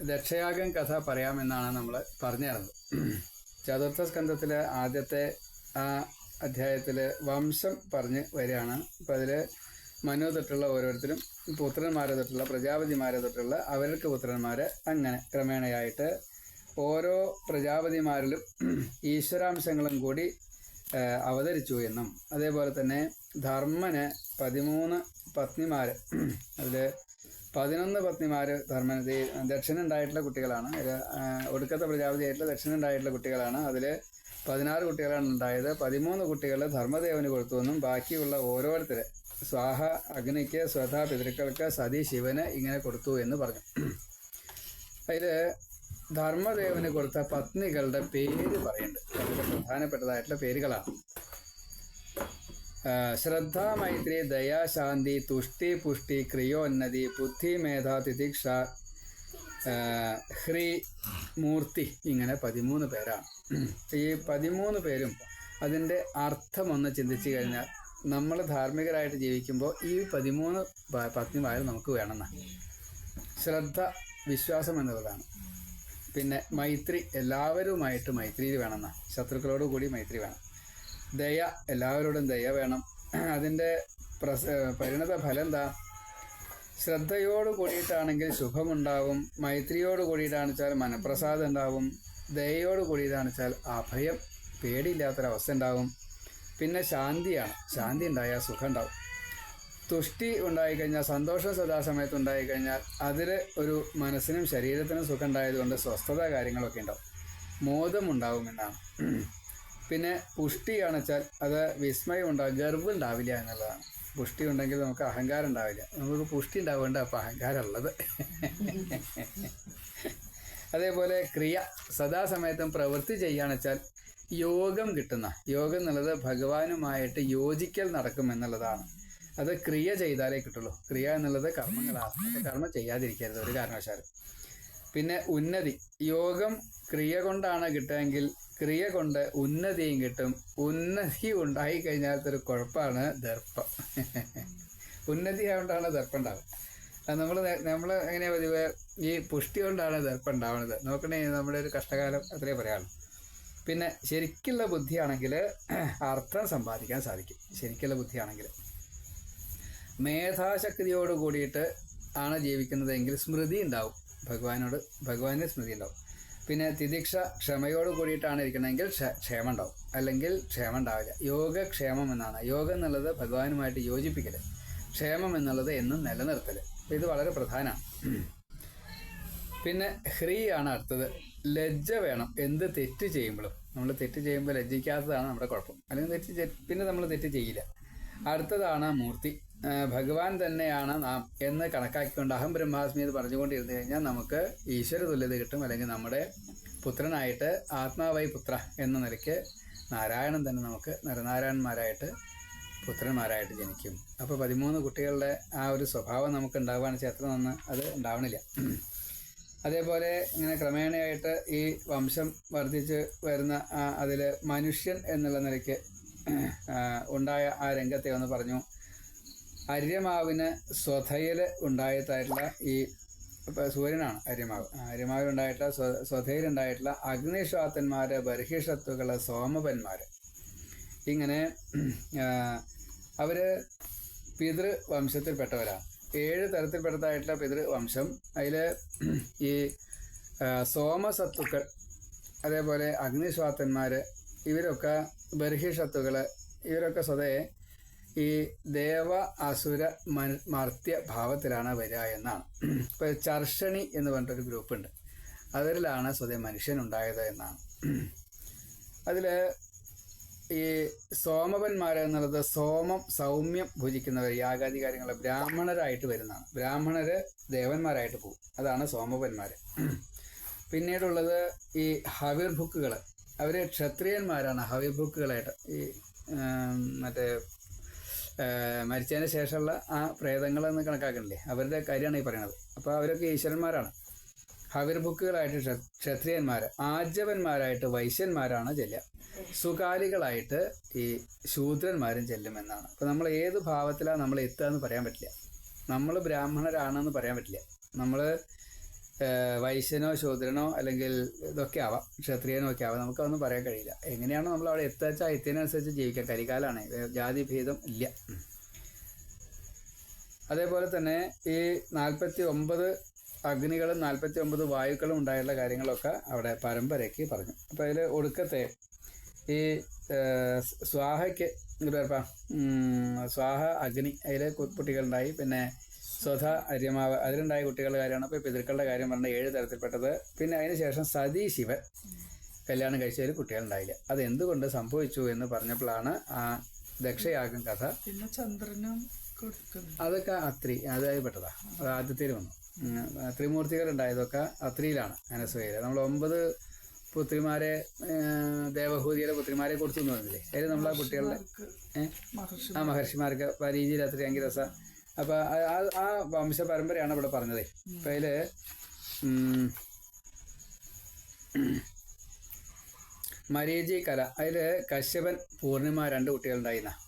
ദക്ഷയാഗം കഥ പറയാമെന്നാണ് നമ്മൾ പറഞ്ഞിരുന്നത് ചതുർത്ഥ സ്കന്ധത്തിലെ ആദ്യത്തെ ആ അധ്യായത്തിൽ വംശം പറഞ്ഞ് വരികയാണ്. അപ്പം അതിൽ മനു തൊട്ടുള്ള ഓരോരുത്തരും പുത്രന്മാരെ തൊട്ടുള്ള പ്രജാപതിമാരെ തൊട്ടുള്ള അവർക്ക് പുത്രന്മാർ അങ്ങനെ ക്രമേണയായിട്ട് ഓരോ പ്രജാപതിമാരിലും ഈശ്വരാംശങ്ങളും കൂടി അവതരിച്ചു എന്നും. അതേപോലെ തന്നെ ധർമ്മന് പതിമൂന്ന് പത്നിമാര് അതിൽ പതിനൊന്ന് പത്നിമാര് ധർമ്മന് ദേ- ദക്ഷിണുണ്ടായിട്ടുള്ള കുട്ടികളാണ്. ഒടുക്കത്തെ പ്രജാപതിയായിട്ടുള്ള ദക്ഷിണുണ്ടായിട്ടുള്ള കുട്ടികളാണ്. അതിൽ പതിനാറ് കുട്ടികളാണ് ഉണ്ടായത്. പതിമൂന്ന് കുട്ടികൾ ധർമ്മദേവന് കൊടുത്തു എന്നും ബാക്കിയുള്ള ഓരോരുത്തർ സ്വാഹ അഗ്നിക്ക് സ്വത പിതൃക്കൾക്ക് സതി ശിവന് ഇങ്ങനെ കൊടുത്തു എന്ന് പറഞ്ഞു. അതിൽ ധർമ്മദേവന് കൊടുത്ത പത്നികളുടെ പേര് പറയുന്നുണ്ട്. പ്രധാനപ്പെട്ടതായിട്ടുള്ള പേരുകളാണ്. ശ്രദ്ധ മൈത്രി ദയാശാന്തി തുഷ്ടി പുഷ്ടി ക്രിയോന്നതി ബുദ്ധി മേധാ തിദിക്ഷ ആ, ഹ്രീ മൂർത്തി ഇങ്ങനെ പതിമൂന്ന് പേരാണ്. ഈ പതിമൂന്ന് പേരും അതിന്റെ അർത്ഥം ഒന്ന് ചിന്തിച്ചു കഴിഞ്ഞാൽ നമ്മൾ ധാർമ്മികരായിട്ട് ജീവിക്കുമ്പോൾ ഈ പതിമൂന്ന് പത്നിമാർ നമുക്ക് വേണമെന്നാണ്. ശ്രദ്ധ വിശ്വാസം എന്നുള്ളതാണ്. പിന്നെ മൈത്രി എല്ലാവരുമായിട്ട് മൈത്രിയിൽ വേണമെന്ന് ശത്രുക്കളോട് കൂടി മൈത്രി വേണം. ദയ എല്ലാവരോടും ദയ വേണം. അതിന്റെ പ്രസ പരിണത ഫലം എന്താ ശ്രദ്ധയോട് കൂടിയിട്ടാണെങ്കിൽ ശുഭമുണ്ടാവും. മൈത്രിയോട് കൂടിയിട്ടാണെച്ചാൽ മനപ്രസാദം ഉണ്ടാവും ദയയോട് കൂടിയിട്ടാണെച്ചാൽ അഭയം പേടിയില്ലാത്തൊരവസ്ഥ ഉണ്ടാവും പിന്നെ ശാന്തിയാണ്. ശാന്തി ഉണ്ടായാൽ സുഖം ഉണ്ടാവും തുഷ്ടി ഉണ്ടായിക്കഴിഞ്ഞാൽ സന്തോഷം സദാസമയത്ത് ഉണ്ടായിക്കഴിഞ്ഞാൽ അതിൽ ഒരു മനസ്സിനും ശരീരത്തിനും സുഖം ഉണ്ടായതുകൊണ്ട് സ്വസ്ഥത കാര്യങ്ങളൊക്കെ ഉണ്ടാവും. മോദമുണ്ടാവും എന്നാണ് പിന്നെ പുഷ്ടിയാണെന്ന് വെച്ചാൽ അത് വിസ്മയം ഉണ്ടാവും ഗർവ് ഉണ്ടാവില്ല എന്നുള്ളതാണ്. പുഷ്ടി ഉണ്ടെങ്കിൽ നമുക്ക് അഹങ്കാരം ഉണ്ടാവില്ല. നമുക്ക് പുഷ്ടി ഉണ്ടാവേണ്ട അപ്പം അഹങ്കാരം ഉള്ളത്. അതേപോലെ ക്രിയ. സദാസമയത്തും പ്രവൃത്തി ചെയ്യുകയാണെന്ന് വെച്ചാൽ യോഗം കിട്ടുന്ന യോഗം എന്നുള്ളത് ഭഗവാനുമായിട്ട് യോജിക്കൽ നടക്കും എന്നുള്ളതാണ്. അത് ക്രിയ ചെയ്താലേ കിട്ടുള്ളൂ. ക്രിയ എന്നുള്ളത് കർമ്മങ്ങളാണ്. കർമ്മം ചെയ്യാതിരിക്കരുത്. ഒരു കാരണവശാലും. പിന്നെ ഉന്നതി. യോഗം ക്രിയ കൊണ്ടാണ് കിട്ടുകയെങ്കിൽ ക്രിയ കൊണ്ട് ഉന്നതിയും കിട്ടും. ഉന്നതി ഉണ്ടായി കഴിഞ്ഞാൽ ഒരു കുഴപ്പമാണ് ദർപ്പം. ഉന്നതി ആയതുകൊണ്ടാണ് ദർപ്പം ഉണ്ടാവുക. നമ്മൾ നമ്മൾ എങ്ങനെയാ പതിവ്? ഈ പുഷ്ടി കൊണ്ടാണ് ദർപ്പം ഉണ്ടാവുന്നത്. നോക്കണേ നമ്മുടെ ഒരു കഷ്ടകാലം അത്രേ പറയാനുള്ളൂ. പിന്നെ ശരിക്കുള്ള ബുദ്ധിയാണെങ്കിൽ അർത്ഥം സമ്പാദിക്കാൻ സാധിക്കും. ശരിക്കുള്ള ബുദ്ധിയാണെങ്കിൽ. മേധാശക്തിയോട് കൂടിയിട്ട് ആണ് ജീവിക്കുന്നതെങ്കിൽ സ്മൃതി ഉണ്ടാവും. ഭഗവാനോട് ഭഗവാന്റെ സ്മൃതി ഉണ്ടാവും. പിന്നെ തിദിക്ഷ ക്ഷമയോട് കൂടിയിട്ടാണ് ഇരിക്കണമെങ്കിൽ ക്ഷേമം ഉണ്ടാവും അല്ലെങ്കിൽ ക്ഷേമം ഉണ്ടാവില്ല യോഗക്ഷേമം എന്നാണ്. യോഗം എന്നുള്ളത് ഭഗവാനുമായിട്ട് യോജിപ്പിക്കൽ ക്ഷേമം എന്നുള്ളത് എന്നും നിലനിർത്തൽ ഇത് വളരെ പ്രധാനമാണ് പിന്നെ ഹ്രീ ആണ് അടുത്തത്. ലജ്ജ വേണം. എന്ത് തെറ്റ് ചെയ്യുമ്പോഴും. നമ്മൾ തെറ്റ് ചെയ്യുമ്പോൾ ലജ്ജിക്കാത്തതാണ് നമ്മുടെ കുഴപ്പം. അല്ലെങ്കിൽ തെറ്റ് പിന്നെ നമ്മൾ തെറ്റ് ചെയ്യില്ല. അടുത്തതാണ് മൂർത്തി. ഭഗവാൻ തന്നെയാണ് നാം എന്ന് കണക്കാക്കിക്കൊണ്ട് അഹം ബ്രഹ്മാസ്മി എന്ന് പറഞ്ഞുകൊണ്ടിരുന്നു കഴിഞ്ഞാൽ നമുക്ക് ഈശ്വര തുല്യത കിട്ടും. അല്ലെങ്കിൽ നമ്മുടെ പുത്രനായിട്ട് ആത്മാവായി പുത്ര എന്ന നിലയ്ക്ക് നാരായണൻ തന്നെ നമുക്ക് നരനാരായണന്മാരായിട്ട് പുത്രന്മാരായിട്ട് ജനിക്കും. അപ്പോൾ പതിമൂന്ന് കുട്ടികളുടെ ആ ഒരു സ്വഭാവം നമുക്ക് ഉണ്ടാവുകയാണെന്ന് വെച്ചാൽ അത് ഉണ്ടാവണില്ല. അതേപോലെ ഇങ്ങനെ ക്രമേണയായിട്ട് ഈ വംശം വർദ്ധിച്ച് വരുന്ന അതിൽ മനുഷ്യൻ എന്നുള്ള നിലയ്ക്ക് ഉണ്ടായ ആ രംഗത്തെ ഒന്ന് പറഞ്ഞു. അര്യമാവിന് സ്വധയിൽ ഉണ്ടായിട്ടായിട്ടുള്ള ഈ സൂര്യനാണ് അര്യമാവ്. അര്യമാവിൽ ഉണ്ടായിട്ടുള്ള സ്വ- സ്വധയിൽ ഉണ്ടായിട്ടുള്ള അഗ്നിശ്വാത്തന്മാര് ബർഹിഷത്തുകൾ സോമപന്മാര്. ഇങ്ങനെ അവർ അവർ പിതൃ വംശത്തിൽപ്പെട്ടവരാണ് ഏഴ് തരത്തിൽപ്പെട്ടതായിട്ടുള്ള പിതൃവംശം. അതിൽ ഈ സോമസത്തുക്കൾ അതേപോലെ അഗ്നിസ്വാത്തന്മാര് ഇവരൊക്കെ ബർഹിഷത്തുകൾ ഇവരൊക്കെ സ്വതേ ഈ ദേവ അസുര മർത്യ ഭാവത്തിലാണ് വരിക എന്നാണ്. ഇപ്പോൾ ചർഷണി എന്ന് പറഞ്ഞിട്ടൊരു ഗ്രൂപ്പ് ഉണ്ട് അതിലാണ് സ്വതേ മനുഷ്യനുണ്ടായത് എന്നാണ്. അതിൽ ഈ സോമപന്മാർ എന്നുള്ളത് സോമം സൗമ്യം ഭുജിക്കുന്നവർ യാഗാദി കാര്യങ്ങൾ ബ്രാഹ്മണരായിട്ട് വരുന്നതാണ്. ബ്രാഹ്മണർ ദേവന്മാരായിട്ട് പോകും. അതാണ് സോമപന്മാര് പിന്നീടുള്ളത് ഈ ഹവിർഭുക്കുകൾ അവർ ക്ഷത്രിയന്മാരാണ് ഹവിർഭുക്കുകളായിട്ട് ഈ മറ്റേ മരിച്ചതിന് ശേഷമുള്ള ആ പ്രേതങ്ങളെന്ന് കണക്കാക്കണില്ലേ? അവരുടെ കാര്യമാണ് ഈ പറയണത്. അപ്പോൾ അവരൊക്കെ ഈശ്വരന്മാരാണ്. ഹവിർ ബുക്കുകളായിട്ട് ക്ഷത്രിയന്മാര് ആജവന്മാരായിട്ട് വൈശ്യന്മാരാണ് ചെല്ലുക. സുകാലികളായിട്ട് ഈ ശൂദ്രന്മാരും ചെല്ലുമെന്നാണ്. അപ്പോൾ നമ്മൾ ഏത് ഭാവത്തിലാണ് നമ്മൾ എത്തുക എന്ന് പറയാൻ പറ്റില്ല. നമ്മൾ ബ്രാഹ്മണരാണെന്ന് പറയാൻ പറ്റില്ല. നമ്മൾ വൈശ്യനോ ശൂദ്രനോ അല്ലെങ്കിൽ ഇതൊക്കെ ആവാം ക്ഷത്രിയനോ ഒക്കെ ആവാം. നമുക്കതൊന്നും പറയാൻ കഴിയില്ല. എങ്ങനെയാണോ നമ്മൾ അവിടെ എത്തുവച്ചാൽ എത്തിയതിനനുസരിച്ച് ജീവിക്കാം. കരികാലാണ്. ജാതി ഭേദം ഇല്ല. അതേപോലെ തന്നെ ഈ നാൽപ്പത്തി ഒമ്പത് അഗ്നികളും നാൽപ്പത്തി ഒമ്പത് വായുക്കളും ഉണ്ടായുള്ള കാര്യങ്ങളൊക്കെ അവിടെ പരമ്പരയ്ക്ക് പറഞ്ഞു. അപ്പോൾ അതിൽ ഒടുക്കത്തെ ഈ സ്വാഹയ്ക്ക് എന്താ പറയുക സ്വാഹ അഗ്നി അതിൽ കുട്ടികളുണ്ടായി. പിന്നെ സ്വധ അര്യമാവ് അതിലുണ്ടായ കുട്ടികളുടെ കാര്യമാണ്. അപ്പോൾ പിതൃക്കളുടെ കാര്യം പറഞ്ഞ ഏഴ് തരത്തിൽപ്പെട്ടത്. പിന്നെ അതിന് ശേഷം സതീ ശിവൻ കല്യാണം കഴിച്ചതിൽ കുട്ടികളുണ്ടായില്ല. അത് എന്തുകൊണ്ട് സംഭവിച്ചു എന്ന് പറഞ്ഞപ്പോഴാണ് ആ ദക്ഷയാകും കഥ പിന്നെ ചന്ദ്രനും അതൊക്കെ അത്രി അതായത് പെട്ടതാ. അത് ആദ്യത്തിൽ വന്നു. ത്രിമൂർത്തികൾ ഉണ്ടായതൊക്കെ അത്രിയിലാണ് അനസൂയയിൽ നമ്മൾ ഒമ്പത് പുത്രിമാരെ ദേവഹൂതിയുടെ പുത്രിമാരെ കൊടുത്തു എന്ന് പറഞ്ഞില്ലേ? അതിൽ നമ്മൾ ആ കുട്ടികളുടെ ആ മഹർഷിമാർക്ക്. പരീചി രാത്രി അങ്കിരസ അപ്പൊ ആ- വംശ പരമ്പരയാണ് ഇവിടെ പറഞ്ഞത്. അപ്പൊ അതിൽ മരീചി കല. അതിൽ കശ്യപൻ പൂർണിമ രണ്ട് കുട്ടികളുണ്ടായിരുന്ന.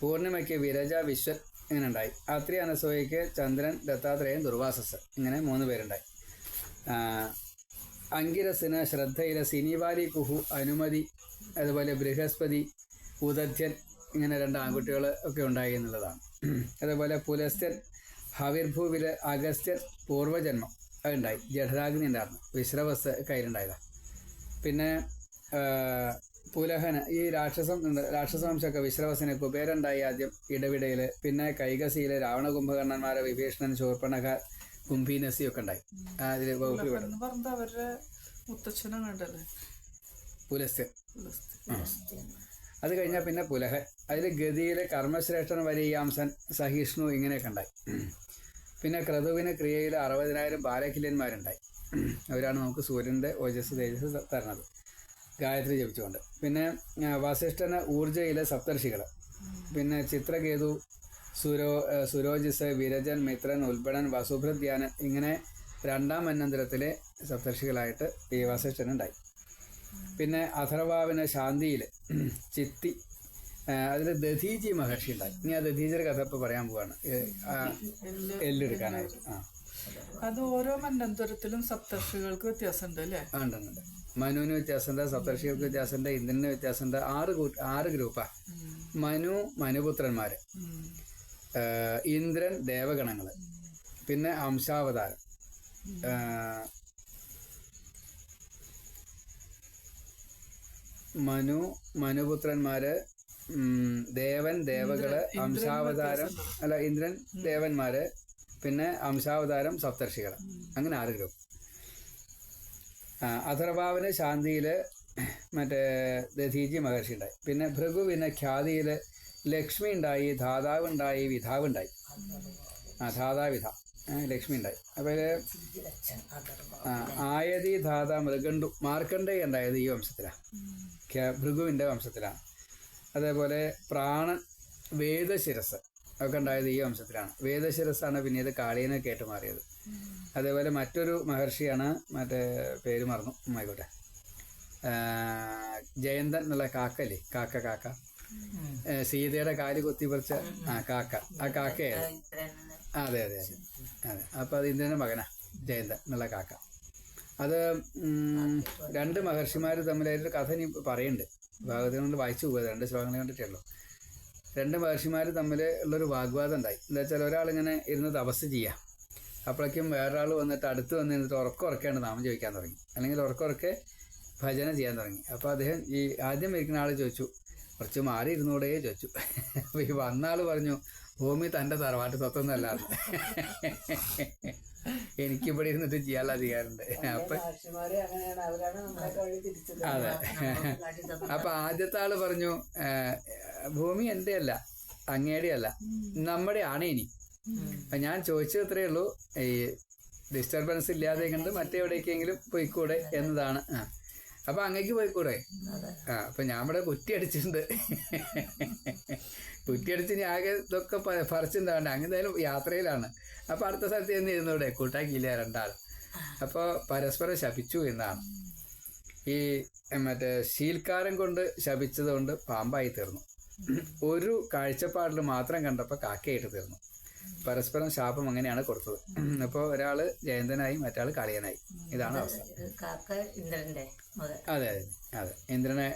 പൂർണിമയ്ക്ക് വിരജ വിശ്വൻ ഇങ്ങനെ ഉണ്ടായി അത്രി അനസൂയയ്ക്ക് ചന്ദ്രൻ ദത്താത്രേയൻ ദുർവാസസ് ഇങ്ങനെ മൂന്ന് പേരുണ്ടായി. അങ്കിരസിന് ശ്രദ്ധയിലെ സിനിവാലി കുഹു അനുമതി അതുപോലെ ബൃഹസ്പതി ഉദധ്യൻ ഇങ്ങനെ രണ്ട് ആൺകുട്ടികൾ ഒക്കെ ഉണ്ടായി എന്നുള്ളതാണ്. അതേപോലെ പുലസ്ത്യൻ ഹവിർഭൂവിലെ അഗസ്ത്യൻ പൂർവജന്മം അതുണ്ടായി. ജഠരാഗ്നി ഉണ്ടായിരുന്നു. വിശ്രവസ് കയ്യിലുണ്ടായതാണ് പിന്നെ പുലഹന് ഈ രാക്ഷസം രാക്ഷസവംശമൊക്കെ രാക്ഷസ വംശമൊക്കെ വിശ്രവസിന് കുബേരുണ്ടായി ആദ്യം ഇടവിടയിൽ പിന്നെ കൈകസിയിലെ രാവണ കുംഭകർണന്മാരെ വിഭീഷണൻ ശൂർപ്പണക കുംഭീനസി ഒക്കെ ഉണ്ടായി. അതിൽ വകുപ്പ് പുലസ്ത്യൻ. പുലസ്ത്യ. അത് കഴിഞ്ഞാൽ പിന്നെ പുലഹൻ. അതിൽ ഗതിയിലെ കർമ്മശ്രേഷ്ഠൻ വരീയാംസൻ സഹിഷ്ണു ഇങ്ങനെയൊക്കെ ഉണ്ടായി. പിന്നെ ക്രതുവിന് ക്രിയയിൽ അറുപതിനായിരം ബാലകില്യന്മാരുണ്ടായി. അവരാണ് നമുക്ക് സൂര്യന്റെ ഓജസ് തേജസ് തരണത്. ഗായത്രി ജപിച്ചുകൊണ്ട്. പിന്നെ വസിഷ്ഠന് ഊർജയിലെ സപ്തർഷികൾ പിന്നെ ചിത്രകേതു സുരോ സുരോജിസ് വിരജൻ മിത്രൻ ഉൽബണൻ വസുഭൃദ്യാനൻ ഇങ്ങനെ രണ്ടാം മന്നന്തരത്തിലെ സപ്തർഷികളായിട്ട് ഈ വസിഷ്ഠനുണ്ടായി. പിന്നെ അഥർവാവിന് ശാന്തിയിൽ ചിത്തി അതിൽ ദധീജി മഹർഷി ഉണ്ടായി. ഇനി ആ ദധീജിയുടെ കഥ ഇപ്പോൾ പറയാൻ പോവാണ്. എല്ലെടുക്കാനായിട്ട്. ആ. അത് ഓരോ മന്നന്തരത്തിലും സപ്തർഷികൾക്ക് വ്യത്യാസമുണ്ട് അല്ലേ? ഉണ്ടെന്നുണ്ട് ഉണ്ട് ഉണ്ട്, ഉണ്ട്. മനുവിന് വ്യത്യാസമുണ്ട് സപ്തർഷികൾക്ക് വ്യത്യാസമുണ്ട് ഇന്ദ്രന് വ്യത്യാസമുണ്ട്. ആറ് ആറ് ഗ്രൂപ്പാ. മനു മനുപുത്രന്മാര്. ഇന്ദ്രൻ ദേവഗണങ്ങൾ. പിന്നെ അംശാവതാരം. മനു മനുപുത്രന്മാര് ദേവൻ ദേവകൾ അംശാവതാരം അല്ല ഇന്ദ്രൻ ദേവന്മാര് പിന്നെ അംശാവതാരം സപ്തർഷികൾ. അങ്ങനെ ആറ് ഗ്രൂപ്പ്. ആ, അഥർവാവിന് ശാന്തിയിൽ മറ്റേ ദധീജി മഹർഷി ഉണ്ടായി. പിന്നെ ഭൃഗുവിന് ഖ്യാതിയിൽ ലക്ഷ്മി ഉണ്ടായി ധാതാവ് ഉണ്ടായി വിധാവ് ഉണ്ടായി. ആ ധാതാവിധ. ലക്ഷ്മി ഉണ്ടായി. അപ്പോൾ ആയതി ധാത മൃഗണ്ടു മാർക്കണ്ഡേയ ഉണ്ടായത് ഈ വംശത്തിലാണ് ഭൃഗുവിന്റെ വംശത്തിലാണ് അതേപോലെ പ്രാണൻ വേദശിരസ് ഒക്കെ ഉണ്ടായത് ഈ വംശത്തിലാണ്. വേദശിരസാണ് പിന്നീട് കാളിയനെ കേട്ട് മാറിയത്. അതേപോലെ മറ്റൊരു മഹർഷിയാണ് മറ്റേ പേര് മറന്നു ആയിക്കോട്ടെ ജയന്തൻ എന്നുള്ള കാക്കല്ലേ കാക്ക കാക്ക. സീതയുടെ കാൽ കൊത്തിപ്പറിച്ച ആ കാക്ക. ആ കാക്കയായിരുന്നു. അതെ അതെ അതെ. അതെ. അപ്പോൾ അത് ഇന്ദ്രന്റെ മകനാ ജയന്തൻ എന്നുള്ള കാക്ക. അത് രണ്ട് മഹർഷിമാർ തമ്മിലായിട്ട് കഥ ഇനി പറയുന്നുണ്ട് ഭാഗത്തിന് കൊണ്ട് വായിച്ചു പോയത് രണ്ട് ശ്ലോകങ്ങൾ കണ്ടിട്ടുള്ളൂ രണ്ട് മഹർഷിമാർ തമ്മിൽ ഉള്ളൊരു വാഗ്വാദം ഉണ്ടായി. എന്താ വെച്ചാൽ ഒരാളിങ്ങനെ ഇരുന്ന് തപസ് ചെയ്യാം. അപ്പോഴേക്കും വേറൊരാൾ വന്നിട്ട് അടുത്ത് വന്ന് നിന്നിട്ട് ഉറക്കം ഉറക്കാണ്ട് നാമം ചോദിക്കാൻ തുടങ്ങി. അല്ലെങ്കിൽ ഉറക്കം ഉറക്കെ ഭജന ചെയ്യാൻ തുടങ്ങി. അപ്പോൾ അദ്ദേഹം ഈ ആദ്യം ഇരിക്കുന്ന ആൾ ചോദിച്ചു കുറച്ച് മാറി ഇരുന്നൂടെ ചോദിച്ചു. അപ്പോൾ ഈ വന്ന ആൾ പറഞ്ഞു ഭൂമി തന്റെ തറവാട്ട് സ്വത്തൊന്നല്ല എനിക്ക് ഇവിടെ ഇരുന്നിട്ട് ചെയ്യാനുള്ള അധികാരമുണ്ട്. അപ്പൊ അതെ. അപ്പൊ ആദ്യത്തെ ആൾ പറഞ്ഞു "ഏ, ഭൂമി എന്റെ അല്ല അങ്ങയുടെ അല്ല നമ്മുടെ ആണ് ഇനി അപ്പൊ ഞാൻ ചോദിച്ചത് അത്രേ ഉള്ളൂ ഈ ഡിസ്റ്റർബൻസ് ഇല്ലാതെ കണ്ട് മറ്റെവിടേക്കെങ്കിലും പോയിക്കൂടെ എന്നതാണ്. ആ. അപ്പൊ അങ്ങക്ക് പോയിക്കൂടെ? ആ അപ്പൊ ഞാൻ ഇവിടെ കുറ്റി അടിച്ചിട്ടുണ്ട്. കുറ്റി അടിച്ച് ഞാൻ ആകെ ഇതൊക്കെ പറിച്ചിട്ടുണ്ടാവണ്ട അങ്ങ് എന്തായാലും യാത്രയിലാണ്. അപ്പൊ അടുത്ത സ്ഥലത്ത് ചെന്ന് ഇരുന്നൂടെ കൂട്ടാക്കിയില്ല രണ്ടാൾ. അപ്പോൾ പരസ്പരം ശപിച്ചു എന്നാണ്. ഈ മറ്റേ ശീൽക്കാരൻ കൊണ്ട് ശപിച്ചത് കൊണ്ട് പാമ്പായി തീർന്നു. ഒരു കാഴ്ചപ്പാടിൽ മാത്രം കണ്ടപ്പോൾ കാക്കയായിട്ട് തീർന്നു. പരസ്പരം ശാപം അങ്ങനെയാണ് കൊടുത്തത്. അപ്പോൾ ഒരാൾ ജയന്തനായി മറ്റാൾ കളിയനായി. ഇതാണ് അവസ്ഥ. അതെ അതെ അതെ. ഇന്ദ്രനെ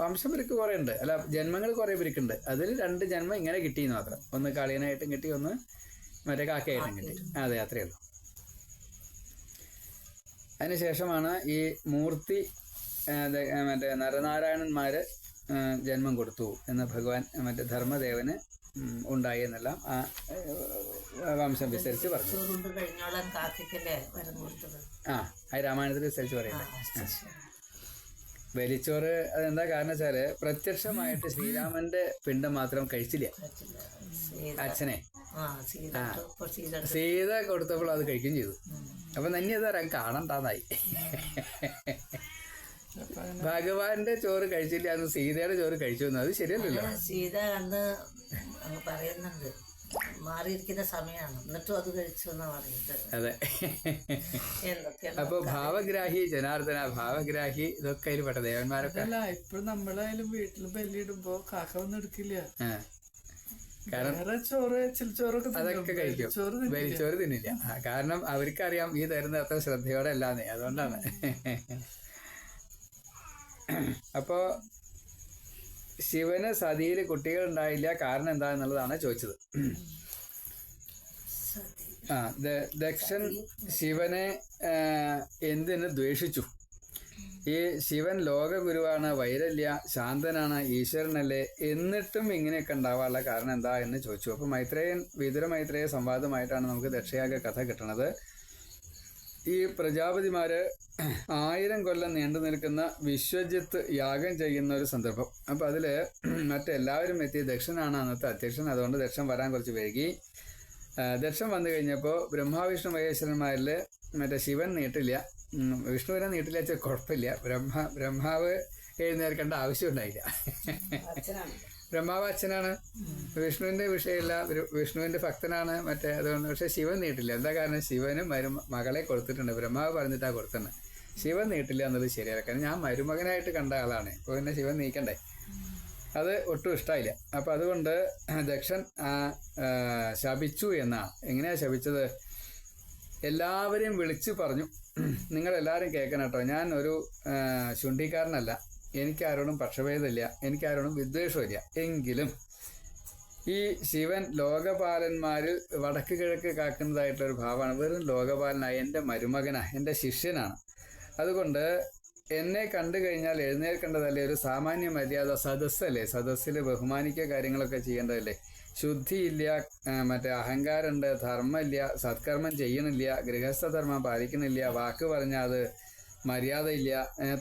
വംശം ഇവർക്ക് കുറേ ഉണ്ട് അല്ല ജന്മങ്ങൾ കുറേ ഇവർക്കുണ്ട്. അതിൽ രണ്ട് ജന്മം ഇങ്ങനെ കിട്ടിയെന്ന് മാത്രം. ഒന്ന് കളിയനായിട്ടും കിട്ടി ഒന്ന് മറ്റേ കാക്കയായിട്ടും കിട്ടി. അതെ അത്രയേ ഉള്ളൂ. അതിനുശേഷമാണ് ഈ മൂർത്തി മറ്റേ നരനാരായണന്മാര് ജന്മം കൊടുത്തു എന്ന് ഭഗവാൻ മറ്റേ ധർമ്മദേവന് ഉണ്ടായി എന്നെല്ലാം ആ വംശം വിസ്തരിച്ച് പറഞ്ഞു. ആ അത് രാമായണത്തിൽ വിസ്തരിച്ച് പറയുന്നത്. വലിച്ചോറ് അതെന്താ കാരണം വെച്ചാൽ പ്രത്യക്ഷമായിട്ട് ശ്രീരാമന്റെ പിണ്ടം മാത്രം കഴിച്ചില്ല. അച്ഛനെ. സീത കൊടുത്തപ്പോൾ അത് കഴിക്കുകയും ചെയ്തു. അപ്പൊ നന്നി അത് കാണണ്ടാന്നായി. ഭഗവാന്റെ ചോറ് കഴിച്ചില്ല അന്ന് സീതയുടെ ചോറ് കഴിച്ചു എന്ന് അത് ശരിയല്ലല്ലോ. സീത അന്ന് അങ്ങ് പറയുന്നുണ്ട് മാറിയിരിക്കുന്ന സമയമാണ്. എന്നിട്ടും അത് കഴിച്ചു എന്നാ പറയുന്നത്. അതെ. അപ്പൊ ഭാവഗ്രാഹി ജനാർദ്ദന ഭാവഗ്രാഹി ഇതൊക്കെ അതിൽ പെട്ട ദേവന്മാരൊക്കെ. അല്ല ഇപ്പൊ നമ്മളായാലും വീട്ടിൽ ബലിയിടുമ്പോ കാക്ക ഒന്നും എടുക്കില്ല. കാരണം ചോറ് അതൊക്കെ കഴിക്കും. ചോറ് തിന്നില്ല. കാരണം അവർക്കറിയാം ഈ തരുന്ന അത്ര ശ്രദ്ധയോടെ അല്ലാന്നേ. അതുകൊണ്ടാണ്. അപ്പോ ശിവന് സതിയിൽ കുട്ടികൾ ഉണ്ടായില്ല. കാരണം എന്താ എന്നുള്ളതാണ് ചോദിച്ചത്. ആ ദ- ദക്ഷൻ ശിവനെ എന്തിന് ദ്വേഷിച്ചു? ഈ ശിവൻ ലോകഗുരുവാണ് വൈരല്യ ശാന്തനാണ് ഈശ്വരനല്ലേ എന്നിട്ടും ഇങ്ങനെയൊക്കെ ഉണ്ടാവാനുള്ള കാരണം എന്താ എന്ന് ചോദിച്ചു. അപ്പോൾ മൈത്രേയൻ വിതുര മൈത്രേയ സംവാദമായിട്ടാണ് നമുക്ക് ദക്ഷയാഗ കഥ കിട്ടുന്നത് ഈ പ്രജാപതിമാര് ആയിരം കൊല്ലം നീണ്ടു നിൽക്കുന്ന വിശ്വജിത്ത് യാഗം ചെയ്യുന്ന ഒരു സന്ദർഭം. അപ്പൊ അതിൽ മറ്റെല്ലാവരും എത്തി ദക്ഷനാണ് അന്നത്തെ അധ്യക്ഷൻ. അതുകൊണ്ട് ദക്ഷൻ വരാൻ കുറച്ച് വൈകി. ദക്ഷൻ വന്നു കഴിഞ്ഞപ്പോൾ ബ്രഹ്മാവിഷ്ണു മഹേശ്വരന്മാരിൽ മറ്റേ ശിവൻ നീട്ടില്ല. വിഷ്ണുവിനെ നീട്ടില്ല വെച്ചാൽ കുഴപ്പമില്ല. ബ്രഹ്മ ബ്രഹ്മാവ് എഴുന്നേൽക്കേണ്ട ആവശ്യമുണ്ടായില്ല അച്ഛനാണ്. ബ്രഹ്മാവ് അച്ഛനാണ് വിഷ്ണുവിന്റെ വിഷയമില്ല. വിഷ്ണുവിന്റെ ഭക്തനാണ്. മറ്റേ അതുകൊണ്ട് പക്ഷെ ശിവൻ നീട്ടില്ല. എന്താ കാരണം? ശിവന് മരു മകളെ കൊടുത്തിട്ടുണ്ട്. ബ്രഹ്മാവ് പറഞ്ഞിട്ടാ കൊടുത്തത് ശിവൻ നീട്ടില്ല എന്നുള്ളത് ശരിയല്ല. കാരണം ഞാൻ മരുമകനായിട്ട് കണ്ട ആളാണ്. അപ്പൊ പിന്നെ ശിവൻ നീക്കണ്ടേ? അത് ഒട്ടും ഇഷ്ടമായില്ല അപ്പം അതുകൊണ്ട് ദക്ഷൻ ശപിച്ചു എന്നാണ് എങ്ങനെയാ ശപിച്ചത്? എല്ലാവരെയും വിളിച്ചു പറഞ്ഞു. നിങ്ങളെല്ലാവരും കേൾക്കണം കേട്ടോ. ഞാൻ ഒരു ശുണ്ഠിക്കാരനല്ല. എനിക്കാരോടും പക്ഷഭേദമില്ല എനിക്കാരോടും വിദ്വേഷമില്ല എങ്കിലും ഈ ശിവൻ ലോകപാലന്മാരിൽ വടക്ക് കിഴക്ക് കാക്കുന്നതായിട്ടുള്ള ഒരു ഭാവമാണ്. വെറും ലോകപാലനായ എന്റെ മരുമകനാണ് എന്റെ ശിഷ്യനാണ്. അതുകൊണ്ട് എന്നെ കണ്ടു കഴിഞ്ഞാൽ എഴുന്നേൽക്കേണ്ടതല്ലേ? ഒരു സാമാന്യ മര്യാദ സദസ്സല്ലേ? സദസ്സിൽ ബഹുമാനിക്കുക കാര്യങ്ങളൊക്കെ ചെയ്യേണ്ടതല്ലേ? ശുദ്ധിയില്ല മറ്റേ അഹങ്കാരമുണ്ട് ധർമ്മമില്ല സത്കർമ്മം ചെയ്യണില്ല ഗൃഹസ്ഥധർമ്മം പാലിക്കണില്ല വാക്ക് പറഞ്ഞാൽ അത് മര്യാദയില്ല.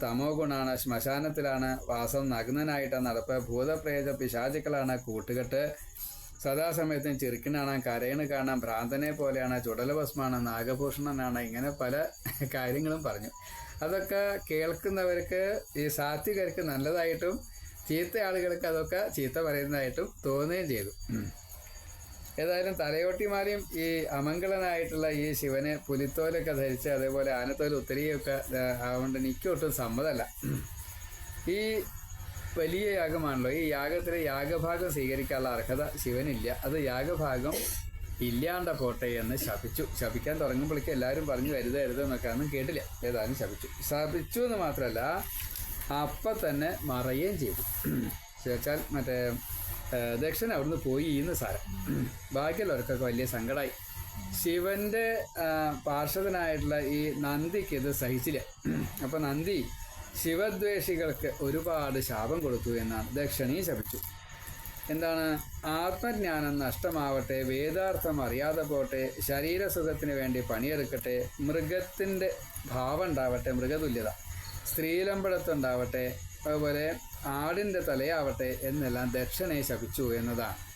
തമോ ഗുണാണ് ശ്മശാനത്തിലാണ് വാസം നഗ്നനായിട്ട് നടപ്പ് ഭൂതപ്രേത പിശാചുക്കളാണ് കൂട്ടുകെട്ട് സദാസമയത്തും ചെറുക്കിനാണ് കരയണ് കാണാൻ ഭ്രാന്തനെ പോലെയാണ് ചുടലഭസ്മാണ് നാഗഭൂഷണനാണ് ഇങ്ങനെ പല കാര്യങ്ങളും പറഞ്ഞു. അതൊക്കെ കേൾക്കുന്നവർക്ക് ഈ സാത്വികർക്ക് നല്ലതായിട്ടും ചീത്ത ആളുകൾക്ക് അതൊക്കെ ചീത്ത പറയുന്നതായിട്ടും തോന്നുകയും ചെയ്തു. ഏതായാലും തലയോട്ടിമാരെയും ഈ അമംഗളനായിട്ടുള്ള ഈ ശിവനെ പുലിത്തോലൊക്കെ ധരിച്ച് അതേപോലെ ആനത്തോൽ ഉത്തരിയൊക്കെ അതുകൊണ്ട് എനിക്കൊട്ടും സമ്മതമല്ല ഈ വലിയ യാഗമാണല്ലോ. ഈ യാഗത്തിലെ യാഗഭാഗം സ്വീകരിക്കാനുള്ള അർഹത ശിവനില്ല. അത് യാഗഭാഗം ഇല്ലാണ്ട പോട്ടെ എന്ന് ശപിച്ചു. ശപിക്കാൻ തുടങ്ങുമ്പോഴേക്കും എല്ലാവരും പറഞ്ഞു വരുതരുത് വരുത് എന്നൊക്കെ ഒന്നും കേട്ടില്ല. ഏതായാലും ശപിച്ചു. ശപിച്ചു എന്ന് മാത്രമല്ല അപ്പം തന്നെ മറയുകയും ചെയ്തു. വെച്ചാൽ മറ്റേ ദക്ഷൻ അവിടുന്ന് പോയി എന്ന് സാരം. ബാക്കിയുള്ളവർക്കൊക്കെ വലിയ സങ്കടമായി ശിവന്റെ പാർശ്വതനായിട്ടുള്ള ഈ നന്ദിക്ക് ഇത് സഹിച്ചില്ല. അപ്പൊ നന്ദി ശിവദ്വേഷികൾക്ക് ഒരുപാട് ശാപം കൊടുത്തു എന്നാണ് ദക്ഷിണി ശപിച്ചു. എന്താണ്? ആത്മജ്ഞാനം നഷ്ടമാവട്ടെ വേദാർത്ഥം അറിയാതെ പോട്ടെ ശരീരസുഖത്തിന് വേണ്ടി പണിയെടുക്കട്ടെ മൃഗത്തിന്റെ ഭാവം ഉണ്ടാവട്ടെ മൃഗതുല്യത. സ്ത്രീലമ്പടത്തുണ്ടാവട്ടെ അതുപോലെ ആടിന്റെ തലയാവട്ടെ എന്നെല്ലാം ദക്ഷണയെ ശപിച്ചു എന്നതാണ്.